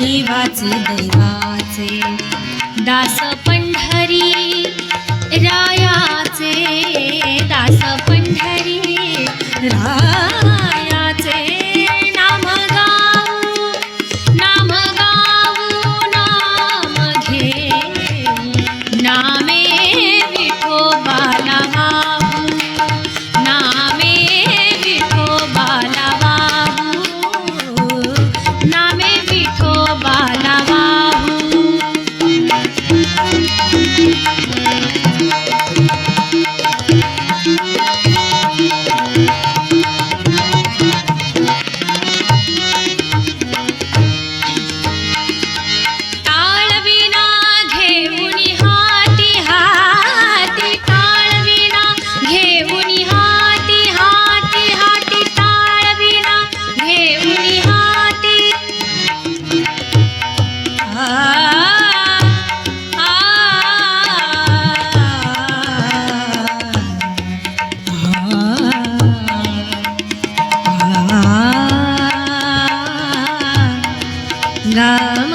जीवाचे दैवाचे. Das Pandhari रायाचे. Das Pandhari Raya Love.